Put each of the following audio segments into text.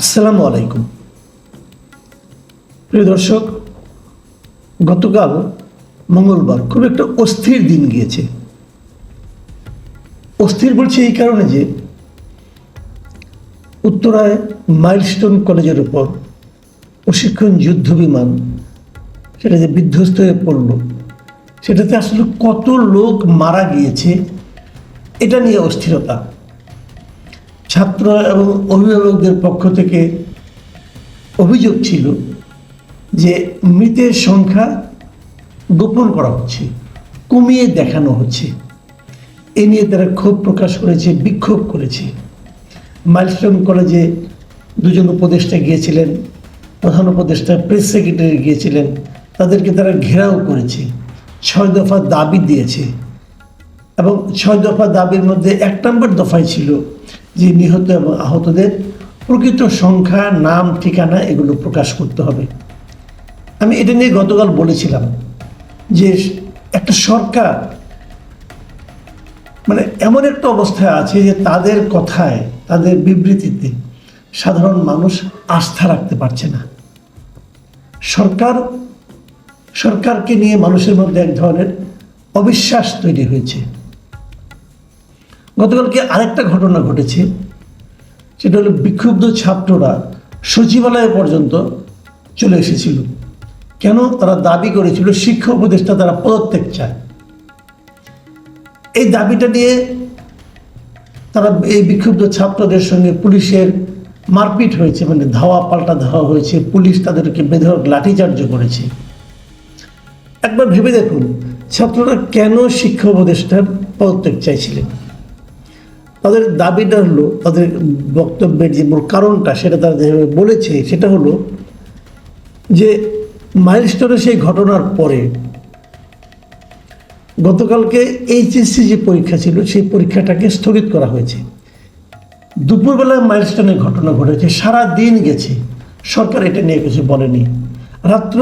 আসসালামু আলাইকুম। প্রিয় দর্শক, গতকাল মঙ্গলবার খুব একটা অস্থির দিন গিয়েছে। অস্থির বলছি এই কারণে যে উত্তরায় মাইলস্টোন কলেজের উপর প্রশিক্ষণ যুদ্ধ বিমান সেটা যে বিধ্বস্ত হয়ে পড়ল, সেটাতে আসলে কত লোক মারা গিয়েছে, এটা নিয়ে অস্থিরতা। ছাত্র এবং অভিভাবকদের পক্ষ থেকে অভিযোগ ছিল যে মৃতের সংখ্যা গোপন করা হচ্ছে, কমিয়ে দেখানো হচ্ছে। এ নিয়ে তারা ক্ষোভ প্রকাশ করেছে, বিক্ষোভ করেছে। মাইলস্টোন কলেজে দুজন উপদেষ্টা গিয়েছিলেন, প্রধান উপদেষ্টা, প্রেস সেক্রেটারি গিয়েছিলেন। তাদেরকে তারা ঘেরাও করেছে, ছয় দফা দাবি দিয়েছে এবং ছয় দফা দাবির মধ্যে এক নম্বর দফায় ছিল যে নিহত এবং আহতদের প্রকৃত সংখ্যা, নাম, ঠিকানা এগুলো প্রকাশ করতে হবে। আমি এটা নিয়ে গতকাল বলেছিলাম যে একটা সরকার মানে এমন একটা অবস্থায় আছে যে তাদের কথায়, তাদের বিবৃতিতে সাধারণ মানুষ আস্থা রাখতে পারছে না। সরকার, সরকারকে নিয়ে মানুষের মধ্যে এক ধরনের অবিশ্বাস তৈরি হয়েছে। গতকালকে আরেকটা ঘটনা ঘটেছে। সেটা হলো বিক্ষুব্ধ ছাত্ররা সচিবালয় পর্যন্ত চলে এসেছিল। কেন? তারা দাবি করেছিল শিক্ষা উপদেষ্টা তারা পদত্যাগ চায়। এই দাবিটা নিয়ে তারা এই বিক্ষুব্ধ ছাত্রদের সঙ্গে পুলিশের মারপিট হয়েছে মানে ধাওয়া পাল্টা ধাওয়া হয়েছে। পুলিশ তাদেরকে বেধরক লাঠিচার্য করেছে। একবার ভেবে দেখুন, ছাত্ররা কেন শিক্ষা উপদেষ্টার পদত্যাগ চাইছিলেন? তাদের দাবিটা হলো, তাদের বক্তব্যের যে মূল কারণটা সেটা তারা যেভাবে বলেছে, সেটা হলো যে মাইলস্টোনে সেই ঘটনার পরে গতকালকে এইচএসসি যে পরীক্ষা ছিল, সেই পরীক্ষাটাকে স্থগিত করা হয়েছে। দুপুরবেলায় মাইলস্টোনে ঘটনা ঘটেছে, সারা দিন গেছে। সরকার এটা নিয়ে কিছু বলেনি। রাত্র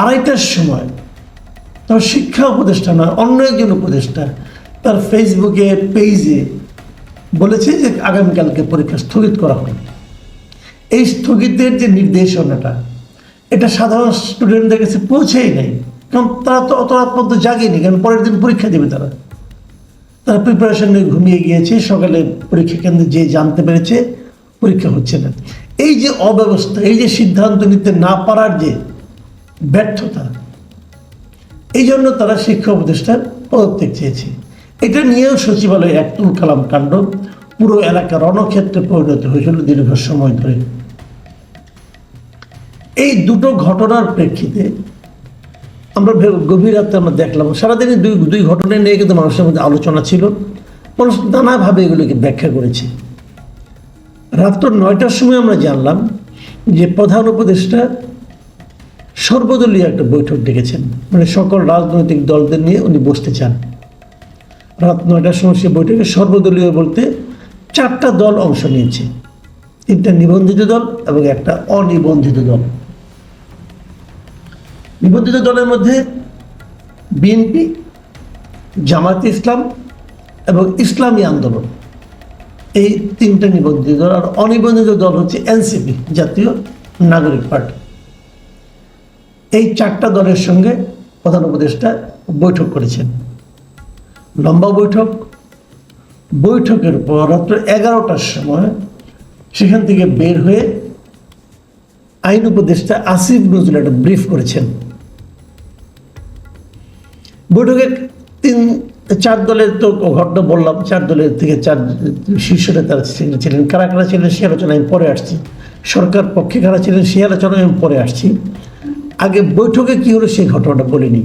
আড়াইটার সময় তার শিক্ষা উপদেষ্টা নয়, অন্য একজন উপদেষ্টা তার ফেসবুকে পেজে বলেছে যে আগামীকালকে পরীক্ষা স্থগিত করা হবে। এই স্থগিতের যে নির্দেশনাটা, এটা সাধারণ স্টুডেন্টদের কাছে পৌঁছেই নাই। কারণ তারা তো অত রাত পর্যন্ত জাগেনি, কারণ পরের দিন পরীক্ষা দেবে তারা। তারা প্রিপারেশন নিয়ে ঘুমিয়ে গিয়েছে, সকালে পরীক্ষা কেন্দ্রে যে জানতে পেরেছে, পরীক্ষা হচ্ছে না। এই যে অব্যবস্থা, এই যে সিদ্ধান্ত নিতে না পারার যে ব্যর্থতা এই জন্য তারা শিক্ষা উপদেষ্টার পদত্যাগ চেয়েছে। এটা নিয়েও সচিবালয়ে এক তুল কালাম কাণ্ড। পুরো এলাকা রণক্ষেত্রে পরিণত হয়েছিল দীর্ঘ সময় ধরে। এই দুটো ঘটনার প্রেক্ষিতে আমরা গভীর রাতে আমরা দেখলাম সারাদিনই দুই দুই ঘটনা নিয়ে কিন্তু মানুষের মধ্যে আলোচনা ছিল। মানুষ নানাভাবে এগুলোকে ব্যাখ্যা করেছে। রাত্র নয়টার সময় আমরা জানলাম যে প্রধান উপদেষ্টা সর্বদলীয় একটা বৈঠক ডেকেছেন। মানে সকল রাজনৈতিক দলদের নিয়ে উনি বসতে চান। রাত নয়টার সময় সে বৈঠকে সর্বদলীয় বলতে চারটা দল অংশ নিয়েছে। তিনটা নিবন্ধিত দল এবং একটা অনিবন্ধিত দল। নিবন্ধিত দলের মধ্যে বিএনপি, জামায়াতে ইসলাম এবং ইসলামী আন্দোলন। এই তিনটা নিবন্ধিত দল আর অনিবন্ধিত দল হচ্ছে এনসিপি, জাতীয় নাগরিক পার্টি। এই চারটা দলের সঙ্গে প্রধান উপদেষ্টা বৈঠক করেছেন। লম্বা বৈঠক। বৈঠকের পর রাত্র এগারোটার সময় সেখান থেকে বের হয়ে আইন উপদেষ্টা আসিফ নজরুল একটা ব্রিফ করেছেন। বৈঠকে তিন, চার দলের তো ঘটনা বললাম, চার দলের থেকে চার শীর্ষ নেতারা ছিলেন। কারা কারা ছিলেন সে আলোচনা আমি পরে আসছি। সরকার পক্ষে কারা ছিলেন সে আলোচনা আমি পরে আসছি। আগে বৈঠকে কী হলো সেই ঘটনাটা বলিনি।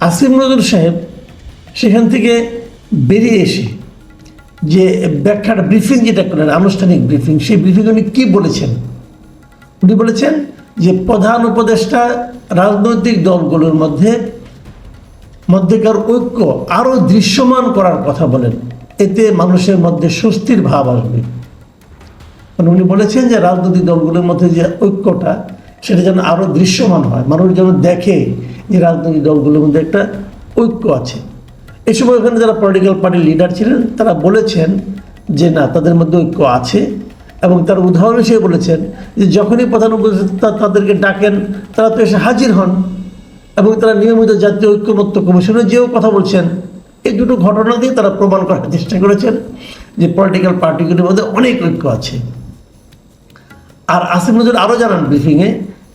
আসিফ নজরুল সাহেব সেখান থেকে বেরিয়ে এসে যে ব্যাখ্যাটা ব্রিফিং যেটা করেন, আনুষ্ঠানিক ব্রিফিং সেই ব্রিফিং উনি কী বলেছেন? উনি বলেছেন যে প্রধান উপদেষ্টা রাজনৈতিক দলগুলোর মধ্যে মধ্যেকার ঐক্য আরও দৃশ্যমান করার কথা বলেন। এতে মানুষের মধ্যে স্বস্তির ভাব আসবে। মানে উনি বলেছেন যে রাজনৈতিক দলগুলোর মধ্যে যে ঐক্যটা, সেটা যেন আরও দৃশ্যমান হয়। মানুষ যেন দেখে যে রাজনৈতিক দলগুলোর মধ্যে একটা ঐক্য আছে। এই সময় ওখানে যারা পলিটিক্যাল পার্টির লিডার ছিলেন, তারা বলেছেন যে না, তাদের মধ্যে ঐক্য আছে। এবং তার উদাহরণ হিসেবে বলেছেন যে যখনই প্রধান উপদেষ্টা তাদেরকে ডাকেন, তারা তো এসে হাজির হন। এবং তারা নিয়মিত জাতীয় ঐক্যমত্য কমিশনে যেও কথা বলছেন। এই দুটো ঘটনা দিয়ে তারা প্রমাণ করার চেষ্টা করেছেন যে পলিটিক্যাল পার্টিগুলির মধ্যে অনেক ঐক্য আছে। আর আসিফ নজর আরও জানান ব্রিফিংয়ে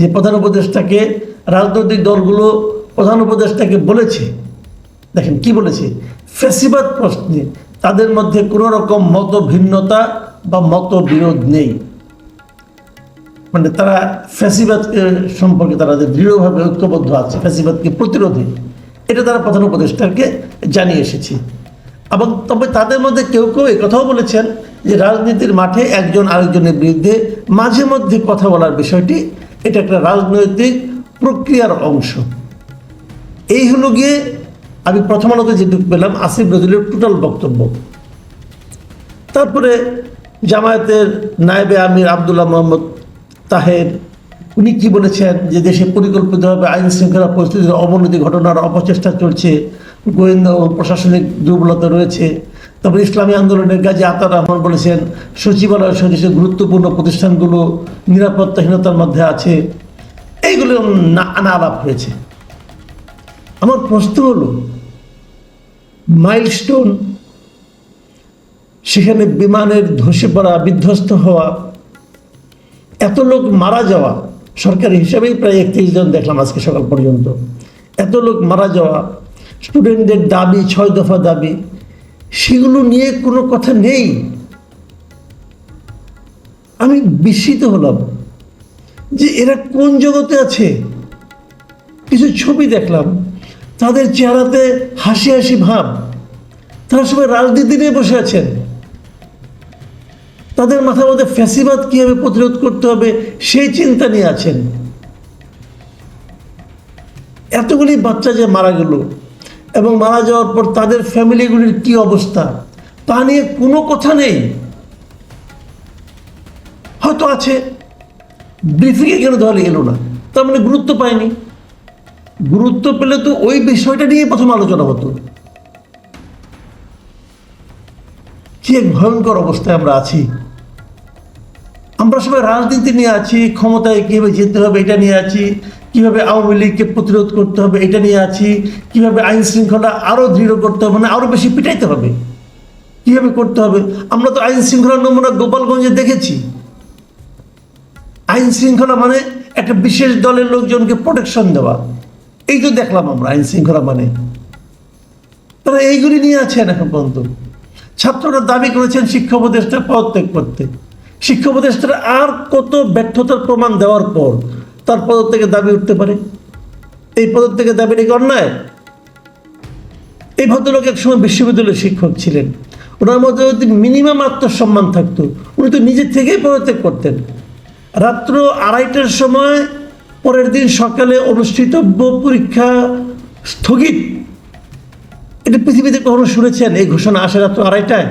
যে প্রধান উপদেষ্টাকে রাজনৈতিক দলগুলো প্রধান উপদেষ্টাকে বলেছে দেখেন, কি বলেছে? ফেসিবাদ প্রশ্নে তাদের মধ্যে কোনো রকম মত ভিন্নতা বা মতবিরোধ নেই। মানে তারা ফ্যাসিবাদকে সম্পর্কে তারা যে দৃঢ়ভাবে ঐক্যবদ্ধ আছে ফ্যাসিবাদকে প্রতিরোধে, এটা তারা প্রধান উপদেষ্টাকে জানিয়ে এসেছে। এবং তবে তাদের মধ্যে কেউ কেউ কথাও বলেছেন যে রাজনীতির মাঠে একজন আরেকজনের বিরুদ্ধে মাঝে মধ্যে কথা বলার বিষয়টি, এটা একটা রাজনৈতিক প্রক্রিয়ার অংশ। এই হলো গিয়ে আমি প্রথম আলোতে যেটুকু পেলাম, আসিফ নজরুলের টোটাল বক্তব্য। তারপরে জামায়াতের নায়েবে আমির আবদুল্লাহ মোহাম্মদ তাহের, উনি কি বলেছেন যে দেশে পরিকল্পিতভাবে আইন শৃঙ্খলা পরিস্থিতির অবনতি ঘটনার অপচেষ্টা চলছে, গোয়েন্দা ও প্রশাসনিক দুর্বলতা রয়েছে। তারপরে ইসলামী আন্দোলনের গাজী আতার রহমান বলেছেন সচিবালয় সদস্য গুরুত্বপূর্ণ প্রতিষ্ঠানগুলো নিরাপত্তাহীনতার মধ্যে আছে। এইগুলো না আলাপ হয়েছে। আমার প্রশ্ন হলো মাইলস্টোন সেখানে বিমানের ধসে পড়া, বিধ্বস্ত হওয়া, এত লোক মারা যাওয়া, সরকারি হিসাবেই প্রায় একত্রিশ জন দেখলাম আজকে সকাল পর্যন্ত। এত লোক মারা যাওয়া স্টুডেন্টদের দাবি, ছয় দফা দাবি, সেগুলো নিয়ে কোনো কথা নেই। আমি বিস্মিত হলাম যে এরা কোন জগতে আছে। কিছু ছবি দেখলাম। তাদের চেহারাতে হাসি হাসি ভাব। তারা সবাই রাজনীতি নিয়ে বসে আছেন। তাদের মাথার মধ্যে ফ্যাসিবাদ কীভাবে প্রতিরোধ করতে হবে, সেই চিন্তা নিয়ে আছেন। এতগুলি বাচ্চা যে মারা গেল এবং মারা যাওয়ার পর তাদের ফ্যামিলিগুলির কি অবস্থা, তা নিয়ে কোনো কথা নেই। হয়তো আছে। ব্রিফিংয়ে কেন তাহলে এলো না? তার মানে গুরুত্ব পায়নি। গুরুত্ব পেলে তো ওই বিষয়টা নিয়ে প্রথম আলোচনা হতো। কি এক ভয়ঙ্কর অবস্থায় আমরা আছি। আমরা সবাই রাজনীতি নিয়ে আছি, ক্ষমতায় কীভাবে যেতে হবে এটা নিয়ে আছি, কীভাবে আওয়ামী লীগকে প্রতিরোধ করতে হবে এটা নিয়ে আছি, কীভাবে আইন শৃঙ্খলা আরও দৃঢ় করতে হবে মানে আরও বেশি পিটাইতে হবে। কীভাবে করতে হবে? আমরা তো আইন শৃঙ্খলার নমুনা গোপালগঞ্জে দেখেছি। আইন শৃঙ্খলা মানে একটা বিশেষ দলের লোকজনকে প্রোটেকশন দেওয়া। এই তো দেখলাম আমরা, আইন শৃঙ্খলা মানে। তারা এইগুলি নিয়ে আছেন এখন পর্যন্ত। ছাত্ররা দাবি করেছেন শিক্ষা উপদেষ্টা পদত্যাগ করতে। শিক্ষা উপদেষ্টারা আর কত ব্যর্থতার প্রমাণ দেওয়ার পর তার পদত্যাগের দাবি উঠতে পারে? এই পদত্যাগের দাবিটা কি অন্যায়? এই ভদ্রলোক একসময় বিশ্ববিদ্যালয়ের শিক্ষক ছিলেন। ওনার মধ্যে যদি মিনিমাম আত্মসম্মান থাকতো, উনি তো নিজের থেকেই পদত্যাগ করতেন। রাত্র আড়াইটার সময় পরের দিন সকালে অনুষ্ঠিতব্য পরীক্ষা স্থগিত। এটা পৃথিবীতে কখনো শুনেছেন? এই ঘোষণা আসে রাত্র আড়াইটায়।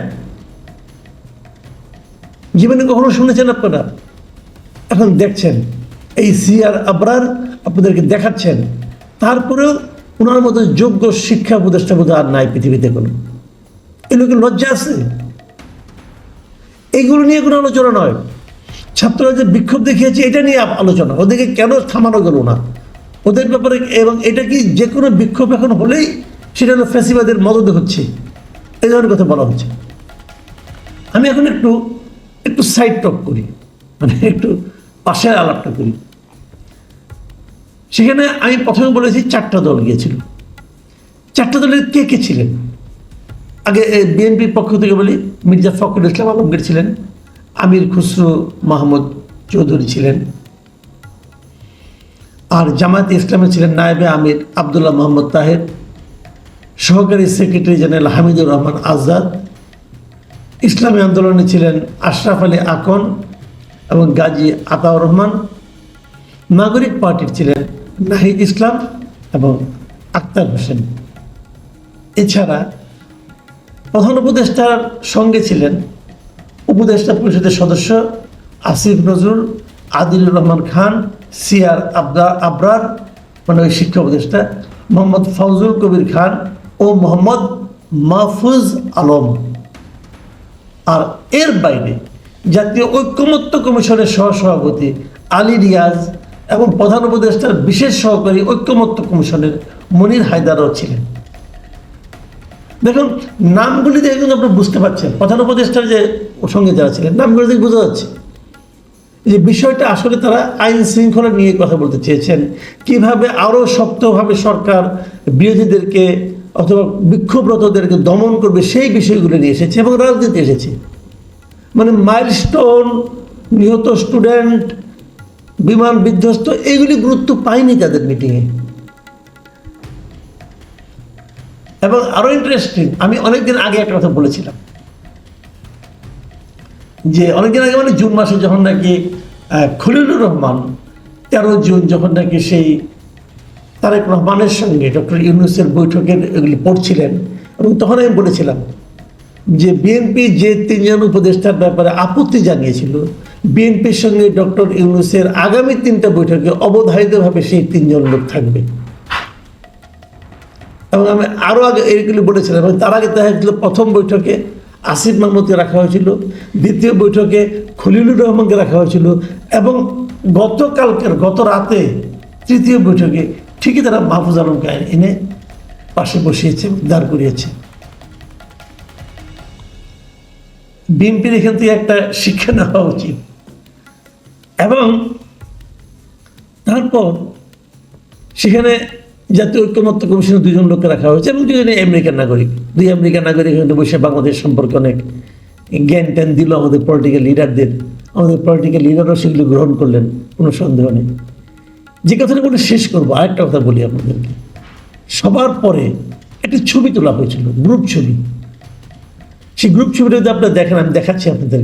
জীবনে কখনো শুনেছেন আপনারা? এখন দেখছেন, এই সিআর আবরার আপনাদেরকে দেখাচ্ছেন। তারপরেও ওনার মতো যোগ্য শিক্ষা উপদেষ্টা বোধ আর নাই পৃথিবীতে কোনো এ লোকের লজ্জা আছে? এইগুলো নিয়ে কোনো আলোচনা নয়। ছাত্ররা যে বিক্ষোভ দেখিয়েছে, এটা নিয়ে আলোচনা। ওদেরকে কেন থামানো গেল না? ওদের ব্যাপারে এবং এটা কি যে কোনো বিক্ষোভ এখন হলেই সেটা হলো ফ্যাসিবাদের মদতে হচ্ছে। এই ধরনের কথা বলা হচ্ছে। আমি এখন একটু একটু সাইড টক করি। মানে একটু পাশের আলাপটা করি। সেখানে আমি প্রথমে বলেছি চারটা দল গিয়েছিল। চারটা দলের কে কে ছিলেন? আগে বিএনপির পক্ষ থেকে বলি, মির্জা ফখরুল ইসলাম আলমগীর ছিলেন। আমির খুসরু মাহমুদ চৌধুরী ছিলেন। আর জামায়াত ইসলামে ছিলেন নায়েবে আমির আবদুল্লাহ মোহাম্মদ তাহের, সহকারী সেক্রেটারি জেনারেল হামিদুর রহমান আজাদ, ইসলামী আন্দোলনে ছিলেন আশরাফ আলী আকন এবং গাজী আতাউর রহমান, নাগরিক পার্টির ছিলেন নাহিদ ইসলাম এবং আক্তার হোসেন। এছাড়া প্রধান উপদেষ্টার সঙ্গে ছিলেন উপদেষ্টা পরিষদের সদস্য আসিফ নজরুল আদিলুর রহমান খান সিআর আবদা আবরার মানে ওই শিক্ষা উপদেষ্টা মোহাম্মদ ফজলুল কবির খান ও মোহাম্মদ মাহফুজ আলম। আর এর বাইরে জাতীয় ঐক্যমত্য কমিশনের সহসভাপতি আলী রিয়াজ এবং প্রধান উপদেষ্টার বিশেষ সহকারী ঐক্যমত্য কমিশনের মনির হায়দারও ছিলেন। দেখুন, নামগুলি দেখে কিন্তু আপনি বুঝতে পারছেন। প্রধান উপদেষ্টার যে সঙ্গে যারা ছিলেন নামগুলি দেখে বোঝা যাচ্ছে। যে বিষয়টা আসলে তারা আইন শৃঙ্খলা নিয়ে কথা বলতে চেয়েছেন, কীভাবে আরও শক্তভাবে সরকার বিরোধীদেরকে অথবা বিক্ষোভরতদেরকে দমন করবে সেই বিষয়গুলো নিয়ে এসেছে এবং রাজনীতি এসেছে। মানে মাইলস্টোন নিহত স্টুডেন্ট বিমান বিধ্বস্ত, এগুলি গুরুত্ব পায়নি তাদের মিটিংয়ে এবং আরও ইন্টারেস্টিং আমি অনেকদিন আগে একটা কথা বলেছিলাম। যে অনেকদিন আগে মানে জুন মাসে যখন নাকি খলিলুর রহমান তেরো জুন যখন নাকি সেই তারেক রহমানের সঙ্গে ডক্টর ইউনুসের বৈঠকের এগুলি পড়ছিলেন, এবং তখন আমি বলেছিলাম যে বিএনপি যে তিনজন উপদেষ্টার ব্যাপারে আপত্তি জানিয়েছিল বিএনপির সঙ্গে ডক্টর ইউনুসের আগামী তিনটা বৈঠকে অবধারিতভাবে সেই তিনজন লোক থাকবে। এবং আমি আরও আগে এইগুলি বলেছিলাম, এবং তার আগে দেখা প্রথম বৈঠকে আসিফ মাহমুদকে রাখা হয়েছিল, দ্বিতীয় বৈঠকে খলিলুর রহমানকে রাখা হয়েছিল এবং গতকালকের গত রাতে তৃতীয় বৈঠকে ঠিকই তারা মাহফুজ আলমকে এনে পাশে বসিয়েছে, দাঁড় করিয়েছে। বিএনপির এখান থেকে একটা শিক্ষা নেওয়া উচিত। এবং তারপর সেখানে জাতীয় ঐক্যমত্য কমিশনের দুজন লোককে রাখা হয়েছে এবং দুজনে আমেরিকান নাগরিক। দুই আমেরিকান নাগরিক এখানে বসে বাংলাদেশ সম্পর্কে অনেক জ্ঞান ট্যান দিল আমাদের পলিটিক্যাল লিডারদের আমাদের পলিটিক্যাল লিডারও সেগুলো গ্রহণ করলেন, কোনো সন্দেহ নেই। যে কথাটা বলে শেষ করব, আরেকটা কথা বলি আপনাদেরকে। সবার পরে একটা ছবি তোলা হয়েছিল গ্রুপ ছবি। সেই গ্রুপ ছবিটা যদি আপনারা দেখেন, আমি দেখাচ্ছি আপনাদের